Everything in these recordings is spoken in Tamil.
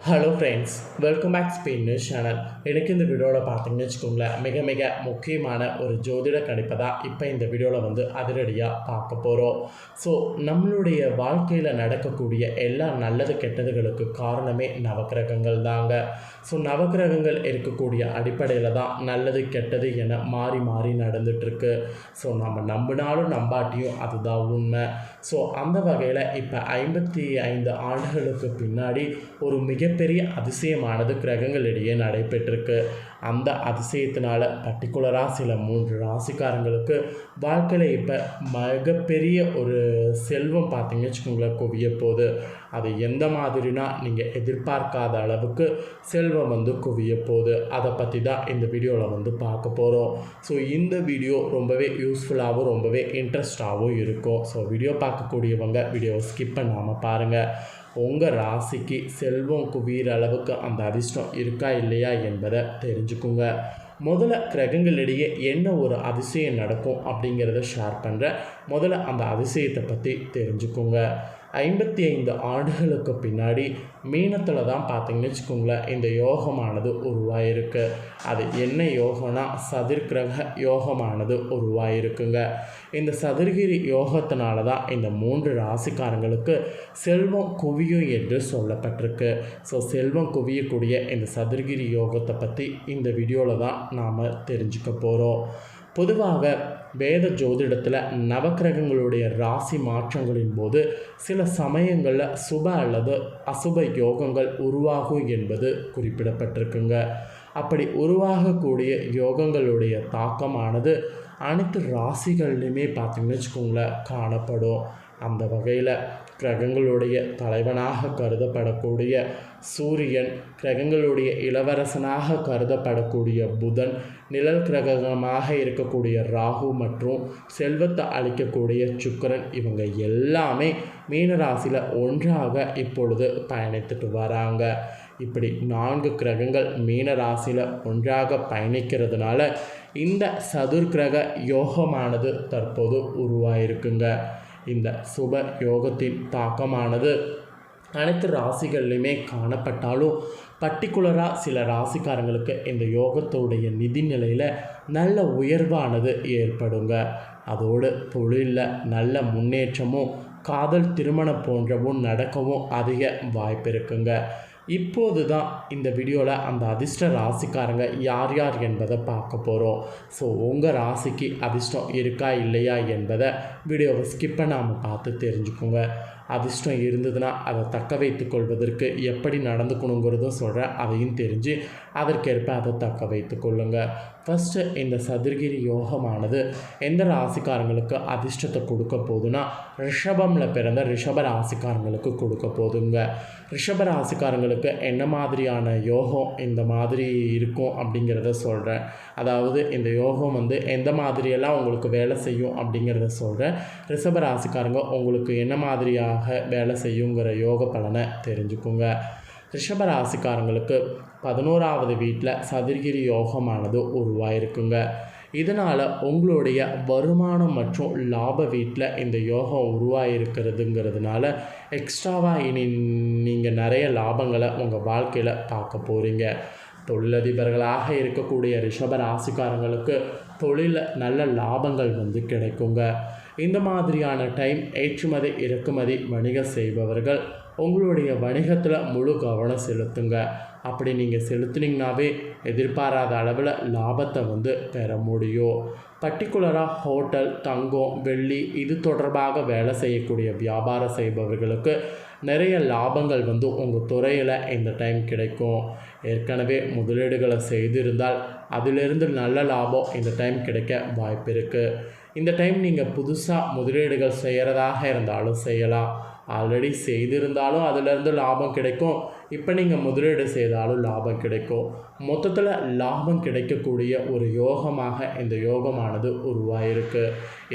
Hello friends welcome back Spain news channel எனக்கு இந்த வீடியோவில் பார்த்தீங்கன்னு வச்சுக்கோங்களேன் மிக மிக முக்கியமான ஒரு ஜோதிட கணிப்பை தான் இப்போ இந்த வீடியோவில் வந்து அதிரடியாக பார்க்க போகிறோம் ஸோ நம்மளுடைய வாழ்க்கையில் நடக்கக்கூடிய எல்லா நல்லது கெட்டதுகளுக்கு காரணமே நவக்கிரகங்கள் தாங்க. ஸோ நவக்கிரகங்கள் இருக்கக்கூடிய அடிப்படையில் தான் நல்லது கெட்டது என மாறி மாறி நடந்துகிட்ருக்கு ஸோ நம்ம நம்பினாலும் நம்பாட்டியும் அதுதான் உண்மை. ஸோ அந்த வகையில் இப்போ ஐம்பத்தி ஐந்து ஆண்டுகளுக்கு பின்னாடி ஒரு மிக மிகப்பெரிய அதிசயமானது கிரகங்களிடையே நடைபெற்றிருக்கு. அந்த அதிசயத்தினால பர்டிகுலராக சில மூன்று ராசிக்காரங்களுக்கு வாழ்க்கையில் இப்போ மிகப்பெரிய ஒரு செல்வம் பார்த்தீங்கன்னு வச்சுக்கோங்களேன் குவிய போகுது. அது எந்த மாதிரினா நீங்கள் எதிர்பார்க்காத அளவுக்கு செல்வம் வந்து குவிய போகுது. அதை பற்றி தான் இந்த வீடியோவில் வந்து பார்க்க போகிறோம் ஸோ இந்த வீடியோ ரொம்பவே யூஸ்ஃபுல்லாகவும் ரொம்பவே இன்ட்ரெஸ்டாகவும் இருக்கும். ஸோ வீடியோ பார்க்கக்கூடியவங்க வீடியோவை ஸ்கிப் பண்ணாமல் பாருங்கள் உங்கள் ராசிக்கு செல்வம் குவிகிற அளவுக்கு அந்த அதிர்ஷ்டம் இருக்கா இல்லையா என்பதை தெரிஞ்சுக்குங்க. முதல்ல கிரகங்களிடையே என்ன ஒரு அதிசயம் நடக்கும் அப்படிங்கிறத ஷேர் பண்ணுறேன் முதல்ல அந்த அதிசயத்தை பற்றி தெரிஞ்சுக்குங்க. ஐம்பத்தி ஐந்து ஆண்டுகளுக்கு பின்னாடி மீனத்தில் தான் பார்த்தீங்கன்னு வச்சுக்கோங்களேன் இந்த யோகமானது உருவாயிருக்கு. அது என்ன யோகம்னா சதிர்கிரக யோகமானது உருவாயிருக்குங்க. இந்த சதுர்கிரி யோகத்தினால தான் இந்த மூன்று ராசிக்காரங்களுக்கு செல்வம் குவியும் என்று சொல்லப்பட்டிருக்கு. ஸோ செல்வம் குவியக்கூடிய இந்த சதுர்கிரி யோகத்தை பற்றி இந்த வீடியோவில் தான் நாம் தெரிஞ்சுக்க போகிறோம் பொதுவாக வேத ஜோதிடத்தில் நவக்கிரகங்களுடைய ராசி மாற்றங்களின் போது சில சமயங்களில் சுப அல்லது அசுப யோகங்கள் உருவாகும் என்பது குறிப்பிடப்பட்டிருக்குங்க. அப்படி உருவாகக்கூடிய யோகங்களுடைய தாக்கமானது அனைத்து ராசிகள்லையுமே பார்த்திங்கன்னு வச்சுக்கோங்களேன் காணப்படும். அந்த வகையில் கிரகங்களுடைய தலைவனாக கருதப்படக்கூடிய சூரியன் கிரகங்களுடைய இளவரசனாக கருதப்படக்கூடிய புதன் நிழல் கிரகமாக இருக்கக்கூடிய ராகு மற்றும் செல்வத்தை அளிக்கக்கூடிய சுக்கரன் இவங்க எல்லாமே மீனராசியில் ஒன்றாக இப்பொழுது பயணித்துட்டு வராங்க. இப்படி நான்கு கிரகங்கள் மீன ராசியில் ஒன்றாக பயணிக்கிறதுனால இந்த சதுர்கிரக யோகமானது தற்போது உருவாயிருக்குங்க. இந்த சுப யோகத்தின் தாக்கமானது. அனைத்து ராசிகள்லையுமே காணப்பட்டாலும் பர்டிகுலராக சில ராசிக்காரங்களுக்கு இந்த யோகத்தோடைய நிதி நிலையில் நல்ல உயர்வானது ஏற்படுங்க. அதோடு தொழிலில் நல்ல முன்னேற்றமும் காதல் திருமணம் போன்றவும் நடக்கவும் அதிக வாய்ப்பு இருக்குங்க இப்போது தான் இந்த வீடியோவில் அந்த அதிர்ஷ்ட ராசிக்காரங்க யார் யார் என்பதை பார்க்க போகிறோம் ஸோ உங்கள் ராசிக்கு அதிர்ஷ்டம் இருக்கா இல்லையா என்பதை வீடியோவை ஸ்கிப் பண்ணாமல் பார்த்து தெரிஞ்சுக்கோங்க. அதிர்ஷ்டம் இருந்ததுன்னா அதை தக்க வைத்து கொள்வதற்கு எப்படி நடந்துக்கணுங்கிறதும் சொல்கிறேன் அதையும் தெரிஞ்சு அதற்கேற்ப அதை தக்க வைத்து கொள்ளுங்கள் ஃபஸ்ட்டு இந்த சதுர்கிரி யோகமானது எந்த ராசிக்காரங்களுக்கு அதிர்ஷ்டத்தை கொடுக்க போகுதுன்னா ரிஷபமில் பிறந்த ரிஷப ராசிக்காரங்களுக்கு கொடுக்க போதுங்க ரிஷப ராசிக்காரங்களுக்கு என்ன மாதிரியான யோகம் இந்த மாதிரி இருக்கும் அப்படிங்கிறத சொல்கிறேன் அதாவது இந்த யோகம் வந்து எந்த மாதிரியெல்லாம் உங்களுக்கு வேலை செய்யும் அப்படிங்கிறத சொல்கிறேன் ரிஷப ராசிக்காரங்க உங்களுக்கு என்ன மாதிரியாக வேலை செய்யுங்கிற யோக பலனை தெரிஞ்சுக்குங்க. ரிஷபராசிக்காரங்களுக்கு பதினோராவது வீட்டில் சதுர்கிரி யோகமானது உருவாயிருக்குங்க. இதனால் உங்களுடைய வருமானம் மற்றும் லாப வீட்டில் இந்த யோகம் உருவாகிருக்கிறதுங்கிறதுனால எக்ஸ்ட்ராவாக இனி நீங்கள் நிறைய லாபங்களை உங்கள் வாழ்க்கையில் பார்க்க போகிறீங்க தொழிலதிபர்களாக இருக்கக்கூடிய ரிஷப ராசிக்காரங்களுக்கு தொழிலில் நல்ல லாபங்கள் வந்து கிடைக்குங்க. இந்த மாதிரியான டைம் ஏற்றுமதி இறக்குமதி வணிகம் செய்பவர்கள் உங்களுடைய வணிகத்தில் முழு கவனம் செலுத்துங்க. அப்படி நீங்கள் செலுத்துனீங்கனாவே எதிர்பாராத அளவில் லாபத்தை வந்து பெற முடியும். பர்டிகுலராக ஹோட்டல் தங்கம் வெள்ளி இது தொடர்பாக வேலை செய்யக்கூடிய வியாபாரம் செய்பவர்களுக்கு நிறைய லாபங்கள் வந்து உங்கள் துறையில் இந்த டைம் கிடைக்கும். ஏற்கனவே முதலீடுகளை செய்திருந்தால் அதிலிருந்து நல்ல லாபம் இந்த டைம் கிடைக்க வாய்ப்பு இருக்குது இந்த டைம் நீங்கள் புதுசாக முதலீடுகள் செய்கிறதாக இருந்தாலும் செய்யலாம். ஆல்ரெடி செய்திருந்தாலும் அதிலிருந்து லாபம் கிடைக்கும். இப்போ நீங்கள் முதலீடு செய்தாலும் லாபம் கிடைக்கும். மொத்தத்தில் லாபம் கிடைக்கக்கூடிய ஒரு யோகமாக இந்த யோகமானது உருவாயிருக்கு.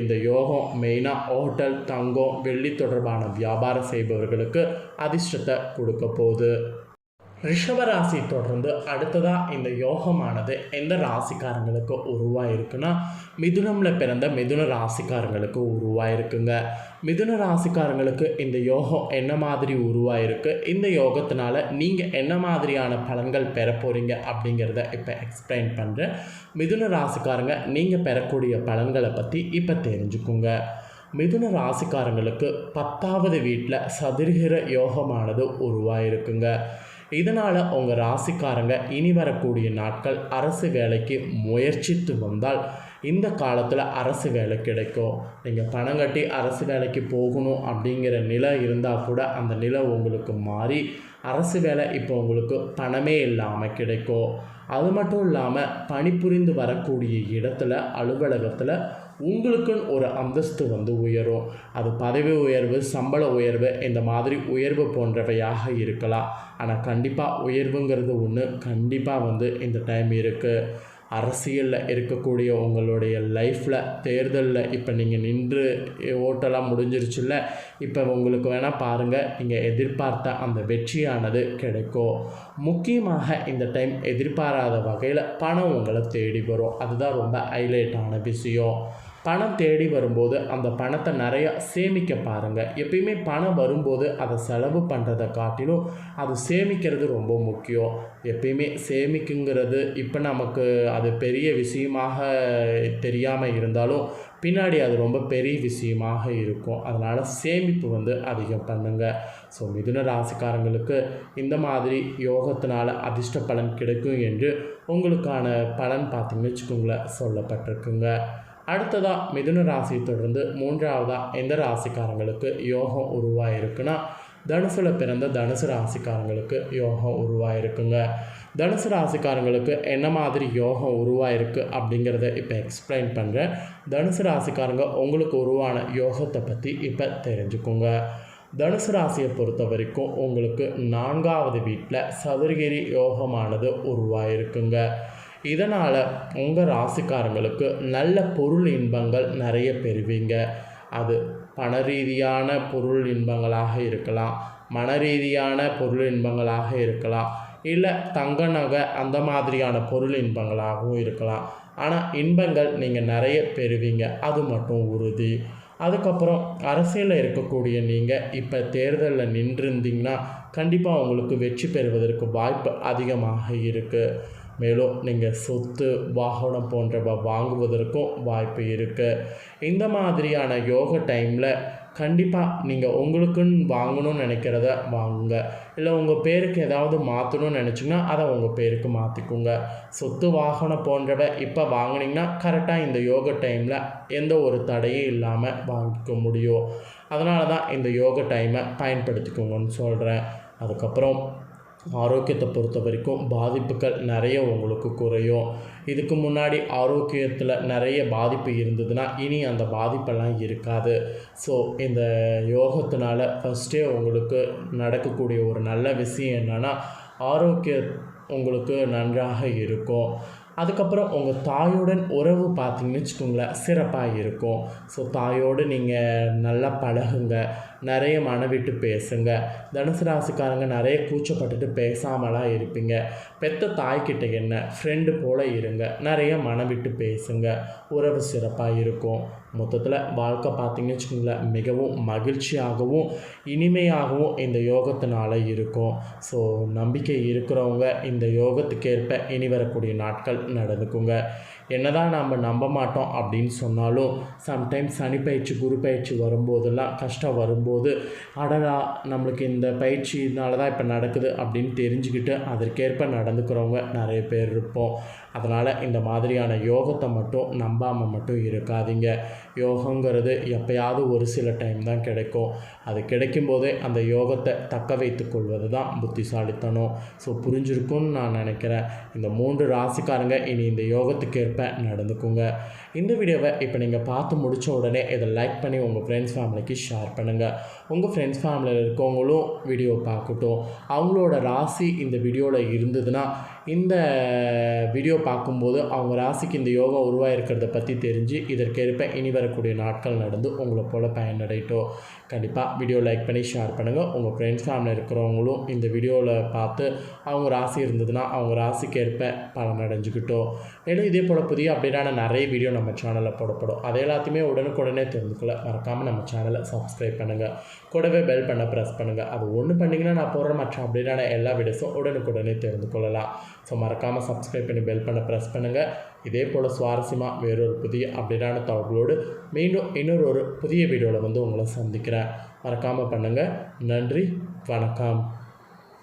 இந்த யோகம் மெயினாக ஹோட்டல் தங்கம் வெள்ளி தொடர்பான வியாபாரம் செய்பவர்களுக்கு அதிர்ஷ்டத்தை கொடுக்க போகுது. ரிஷபராசி தொடர்ந்து அடுத்ததாக இந்த யோகமானது எந்த ராசிக்காரங்களுக்கு உருவாயிருக்குன்னா மிதுனமில் பிறந்த மிதுன ராசிக்காரங்களுக்கு உருவாயிருக்குங்க. மிதுன ராசிக்காரங்களுக்கு இந்த யோகம் என்ன மாதிரி உருவாயிருக்கு? இந்த யோகத்தினால நீங்கள் என்ன மாதிரியான பலன்கள் பெற போகிறீங்க அப்படிங்கிறத இப்போ எக்ஸ்பிளைன் பண்ணுறேன் மிதுன ராசிக்காரங்க நீங்கள் பெறக்கூடிய பலன்களை பற்றி இப்போ தெரிஞ்சுக்குங்க. மிதுன ராசிக்காரங்களுக்கு பத்தாவது வீட்டில் சதுர்கிற யோகமானது உருவாயிருக்குங்க. இதனால் உங்கள் ராசிக்காரங்க இனி வரக்கூடிய நாட்கள் அரசு வேலைக்கு முயற்சித்து வந்தால் இந்த காலத்தில் அரசு வேலை கிடைக்கும். நீங்கள் பணம் கட்டி அரசு வேலைக்கு போகணும் அப்படிங்கிற நிலை இருந்தால் கூட அந்த நிலை உங்களுக்கு மாறி அரசு வேலை இப்போ உங்களுக்கு பணமே இல்லாமல் கிடைக்கும். அது மட்டும் இல்லாமல் பணிபுரிந்து வரக்கூடிய இடத்துல அலுவலகத்தில் உங்களுக்குன்னு ஒரு அந்தஸ்து வந்து உயரும். அது பதவி உயர்வு சம்பள உயர்வு இந்த மாதிரி உயர்வு போன்றவையாக இருக்கலாம். ஆனால் கண்டிப்பாக உயர்வுங்கிறது ஒன்று கண்டிப்பாக வந்து இந்த டைம் இருக்குது அரசியலில் இருக்கக்கூடிய உங்களுடைய லைஃப்பில் தேர்தலில் இப்போ நீங்கள் நின்று ஓட்டெல்லாம் முடிஞ்சிருச்சுல்ல இப்போ உங்களுக்கு வேணால் பாருங்கள் நீங்கள் எதிர்பார்த்த அந்த வெற்றியானது கிடைக்கும் முக்கியமாக இந்த டைம் எதிர்பாராத வகையில் பணம் உங்களை தேடி வரும். அதுதான் ரொம்ப ஹைலைட்டான விஷயம். பணம் தேடி வரும்போது அந்த பணத்தை நிறையா சேமிக்க பாருங்கள் எப்பயுமே பணம் வரும்போது அதை செலவு பண்ணுறதை காட்டிலும் அது சேமிக்கிறது ரொம்ப முக்கியம். எப்பயுமே சேமிக்குங்கிறது இப்போ நமக்கு அது பெரிய விஷயமாக தெரியாமல் இருந்தாலும் பின்னாடி அது ரொம்ப பெரிய விஷயமாக இருக்கும். அதனால் சேமிப்பு வந்து அதிகம் பண்ணுங்கள் ஸோ மிதுன ராசிக்காரங்களுக்கு இந்த மாதிரி யோகத்தினால் அதிர்ஷ்ட பலன் கிடைக்கும் என்று உங்களுக்கான பலன் பார்த்திங்கன்னு வச்சுக்கோங்களேன். சொல்லப்பட்டிருக்குங்க. அடுத்ததாக மிதுன ராசியை தொடர்ந்து மூன்றாவதாக எந்த ராசிக்காரங்களுக்கு யோகம் உருவாயிருக்குன்னா தனுசில் பிறந்த தனுசு ராசிக்காரங்களுக்கு யோகம் உருவாயிருக்குங்க. தனுசு ராசிக்காரங்களுக்கு என்ன மாதிரி யோகம் உருவாயிருக்கு அப்படிங்கிறத இப்போ எக்ஸ்பிளைன் பண்ணுறேன் தனுசு ராசிக்காரங்க உங்களுக்கு உருவான யோகத்தை பற்றி இப்போ தெரிஞ்சுக்கோங்க. தனுசு ராசியை பொறுத்த வரைக்கும் உங்களுக்கு நான்காவது வீட்டில் சதுரகிரி யோகமானது உருவாயிருக்குங்க. இதனால் உங்கள் ராசிக்காரங்களுக்கு நல்ல பொருள் இன்பங்கள் நிறைய பெறுவீங்க. அது பண ரீதியான பொருள் இன்பங்களாக இருக்கலாம் மன ரீதியான பொருள் இன்பங்களாக இருக்கலாம் இல்லை தங்க நகை அந்த மாதிரியான பொருள் இன்பங்களாகவும் இருக்கலாம். ஆனால் இன்பங்கள் நீங்கள் நிறைய பெறுவீங்க. அது மட்டும் உறுதி. அதுக்கப்புறம் அரசியலில் இருக்கக்கூடிய நீங்கள் இப்போ தேர்தலில் நின்றிருந்தீங்கன்னா கண்டிப்பாக உங்களுக்கு வெற்றி பெறுவதற்கு வாய்ப்பு அதிகமாக இருக்குது மேலும் நீங்கள் சொத்து வாகனம் போன்றவை வாங்குவதற்கும் வாய்ப்பு இருக்குது இந்த மாதிரியான யோக டைமில் கண்டிப்பாக நீங்கள் உங்களுக்குன்னு வாங்கணும்னு நினைக்கிறத வாங்குங்க. இல்லை உங்கள் பேருக்கு ஏதாவது மாற்றணும்னு நினச்சிங்கன்னா அதை உங்கள் பேருக்கு மாற்றிக்கோங்க சொத்து வாகனம் போன்றவை இப்போ வாங்கினீங்கன்னா கரெக்டாக இந்த யோக டைமில் எந்த ஒரு தடையும் இல்லாமல் வாங்கிக்க முடியும். அதனால தான் இந்த யோக டைமை பயன்படுத்திக்கோங்கன்னு சொல்கிறேன் அதுக்கப்புறம் ஆரோக்கியத்தை பொறுத்த வரைக்கும் பாதிப்புகள் நிறைய உங்களுக்கு குறையும். இதுக்கு முன்னாடி ஆரோக்கியத்தில் நிறைய பாதிப்பு இருந்ததுன்னா இனி அந்த பாதிப்பெல்லாம் இருக்காது. ஸோ இந்த யோகத்தினால ஃபஸ்ட்டே உங்களுக்கு நடக்கக்கூடிய ஒரு நல்ல விஷயம் என்னென்னா ஆரோக்கிய உங்களுக்கு நன்றாக இருக்கும். அதுக்கப்புறம் உங்கள் தாயுடன் உறவு பார்த்தீங்கன்னு வச்சுக்கோங்களேன் சிறப்பாக இருக்கும். ஸோ தாயோடு நீங்கள் நல்லா பழகுங்க. நிறைய மனவிட்டு பேசுங்க. தனுசு ராசிக்காரங்க நிறைய கூச்சப்பட்டுட்டு பேசாமலாம் இருப்பீங்க. பெத்த தாய்கிட்ட என்ன? ஃப்ரெண்டு போல் இருங்க. நிறைய மனவிட்டு பேசுங்க. உறவு சிறப்பாக இருக்கும். மொத்தத்தில் வாழ்க்கை பார்த்தீங்கன்னு வச்சுக்கோங்களேன் மிகவும் மகிழ்ச்சியாகவும் இனிமையாகவும் இந்த யோகத்தினால இருக்கும். ஸோ நம்பிக்கை இருக்கிறவங்க இந்த யோகத்துக்கேற்ப இனி வரக்கூடிய நாட்கள் நடந்துக்குங்க. என்னதான் நம்ம நம்ப மாட்டோம் அப்படின்னு சொன்னாலும் சம்டைம்ஸ் சனி பயிற்சி குரு பயிற்சி வரும்போதெல்லாம் கஷ்டம் வரும்போது அடடா நம்மளுக்கு இந்த பயிற்சினால தான் இப்போ நடக்குது அப்படின்னு தெரிஞ்சுக்கிட்டு அதற்கேற்ப நடந்துக்கிறவங்க நிறைய பேர் இருப்போம். அதனால் இந்த மாதிரியான யோகத்தை மட்டும் நம்பாமல் மட்டும் இருக்காதீங்க. யோகங்கிறது எப்பயாவது ஒரு சில டைம் தான் கிடைக்கும். அது கிடைக்கும் போதே அந்த யோகத்தை தக்க வைத்து கொள்வது தான் புத்திசாலித்தனம். ஸோ புரிஞ்சிருக்கும்னு நான் நினைக்கிறேன். இந்த மூன்று ராசிக்காரங்க இனி இந்த யோகத்துக்கேற்ப கண்டிப்பாக நடந்துக்குங்க. இந்த வீடியோவை இப்போ நீங்கள் பார்த்து முடித்த உடனே இதை லைக் பண்ணி உங்கள் ஃப்ரெண்ட்ஸ் ஃபேமிலிக்கு ஷேர் பண்ணுங்கள் உங்கள் ஃப்ரெண்ட்ஸ் ஃபேமிலியில் இருக்கவங்களும் வீடியோ பார்க்கட்டும். அவங்களோட ராசி இந்த வீடியோவில் இருந்ததுன்னா இந்த வீடியோ பார்க்கும்போது அவங்க ராசிக்கு இந்த யோகா உருவாயிருக்கிறத பற்றி தெரிஞ்சு இதற்கேற்ப இனி வரக்கூடிய நாட்கள் நடந்து உங்களை போல் பயனடையட்டும். கண்டிப்பாக வீடியோ லைக் பண்ணி ஷேர் பண்ணுங்கள் உங்கள் ஃப்ரெண்ட்ஸ் ஃபேமிலியில் இருக்கிறவங்களும் இந்த வீடியோவில் பார்த்து அவங்க ராசி இருந்ததுன்னா அவங்க ராசிக்கு ஏற்ப பலன் அடைஞ்சுக்கிட்டோம் மேலும் இதே போல் புதிய அப்டேட்டான நிறைய வீடியோ நம்ம சேனலில் போடப்படும். அதை எல்லாத்தையுமே உடனுக்குடனே தெரிஞ்சுக்கல. மறக்காமல் நம்ம சேனலை சப்ஸ்கிரைப் பண்ணுங்கள் கூடவே பெல் பண்ண ப்ரெஸ் பண்ணுங்கள் அது ஒன்று பண்ணிங்கன்னா நான் போடுற மற்ற அப்டேட்டான எல்லா வீடியோஸும் உடனுக்குடனே தெரிந்து கொள்ளலாம் ஸோ மறக்காமல் சப்ஸ்கிரைப் பண்ணி பெல் பண்ண ப்ரெஸ் பண்ணுங்கள் இதே போல் சுவாரஸ்யமாக வேறொரு புதிய அப்டேட்டான தகவலோடு மீண்டும் இன்னொரு ஒரு புதிய வீடியோவில் வந்து உங்களை சந்திக்கிறேன். மறக்காமல் பண்ணுங்கள் நன்றி. வணக்கம்.